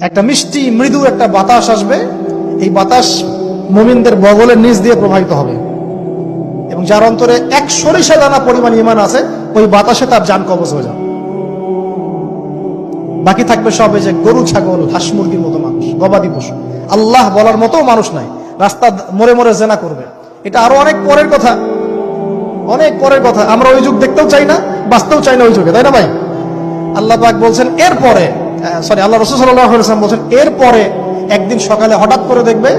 একটা মিষ্টি, মৃদু একটা বাতাস আসবে। এই বাতাস মুমিনদের বগলের নিচ দিয়ে প্রবাহিত হবে। এবং যার অন্তরে এক সরিষা দানা পরিমাণ ইমান আছে, ওই বাতাসে তার যান কবচ হয়ে যাবে। বাকি থাকবে সব যে গরু, ছাগল, হাঁস, মুরগির মতো মানুষ, গবাদি পশু। আল্লাহ বলার মতো মানুষ নাই। রাস্তা মরে মরে জেনা করবে। এটা আরও অনেক পরের কথা। অনেক পরের কথা। আমরা ওই যুগ দেখতেও চাই না, বাঁচতেও চাই না ওই যুগে। তাই না ভাই? আল্লাহ বলছেন, এরপরে সরি আল্লাহ রসুল সাল্লাম বলছেন, এরপরে একদিন সকালে হঠাৎ করে দেখবে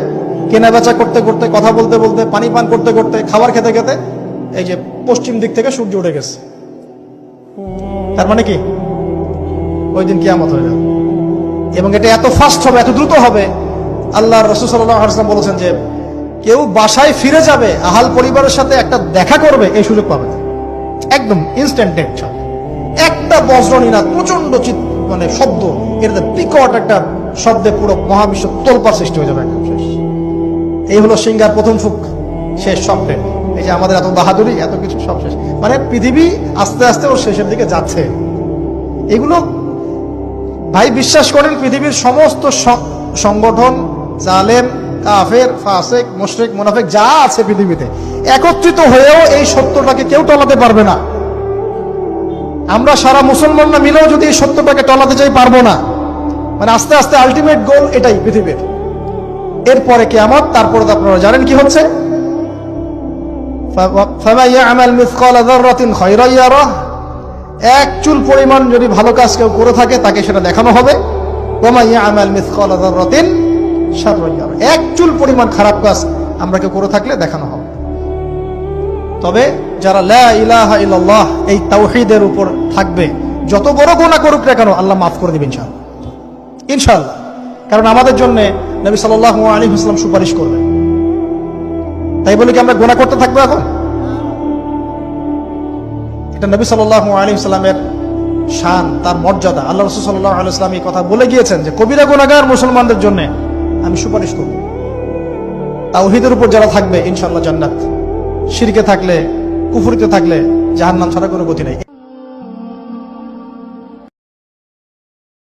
কেনা বেচা করতে করতে, কথা বলতে বলতে, পানি পান করতে করতে, খাবার খেতে খেতে এই যে পশ্চিম দিক থেকে সূর্য উঠে গেছে। তার মানে কি? ওই দিন কিয়ামত হয়ে যাবে। এবং এটা এত ফাস্ট হবে, এত দ্রুত হবে, আল্লাহ রসুল সাল্লাম বলেছেন যে, কেউ বাসায় ফিরে যাবে, আহাল পরিবারের সাথে একটা দেখা করবে, এই সুযোগ পাবে একদম ইনস্ট্যান্ট ডেট একটা বজ্রনী না প্রচণ্ড চিৎ মানে শব্দ, এর বিকট একটা শব্দে পুরো মহাবিশ্ব তোলপার সৃষ্টি হয়ে যাবে একদম শেষ। এই হলো সিঙ্গার প্রথম ফুক, শেষ সবটে এই যে আমাদের এত বাহাদুরি, এত কিছু সব শেষ। মানে পৃথিবী আস্তে আস্তে ওর শেষের দিকে যাচ্ছে। এগুলো ভাই বিশ্বাস করেন, পৃথিবীর সমস্ত সংগঠন, জালেম, কাফের, ফাসেক, মুশরিক, মুনাফেক, যা আছে পৃথিবীতে, একত্রিত হয়েও এই সত্যটাকে কেউ টলাতে পারবে না। আমরা সারা মুসলমানরা মিলেও যদি এই সত্যটাকে টলাতে চাই পারব না। মানে আস্তে আস্তে আলটিমেট গোল এটাই পৃথিবীর। এরপরে কে আমার তারপরে তো আপনারা জানেন কি হচ্ছে? এক চুল পরিমাণ যদি ভালো কাজ কেউ করে থাকে, তাকে সেটা দেখানো হবে। এক চুল পরিমাণ খারাপ কাজ আমরা কেউ করে থাকলে দেখানো হবে। তবে যারা ইলাহা ইল্লাল্লাহ, এই তাওহীদের উপর থাকবে, যত বড় গুনাহ করুক না কেন, আল্লাহ মাফ করে দিবেন ইনশাআল্লাহ। কারণ আমাদের জন্য নবী সাল্লাল্লাহু আলাইহি ওয়াসাল্লাম সুপারিশ করবেন তাই বলে কি আমরা গুনাহ করতে থাকব এখন? এটা নবী সাল্লাহ আলী সাল্লামের শান, তার মর্যাদা। আল্লাহ রসুল সাল্লাহ আলি সাল্লাম এই কথা বলে গিয়েছেন যে, কবিরা গুণাগার মুসলমানদের জন্য আমি সুপারিশ করব। তাওহিদের উপর যারা থাকবে ইনশাল্লাহ জান্নাত। শিরকে থাকলে কুফুরিতে থাকলে জাহান্নাম ছাড়া কোনো গতি নেই।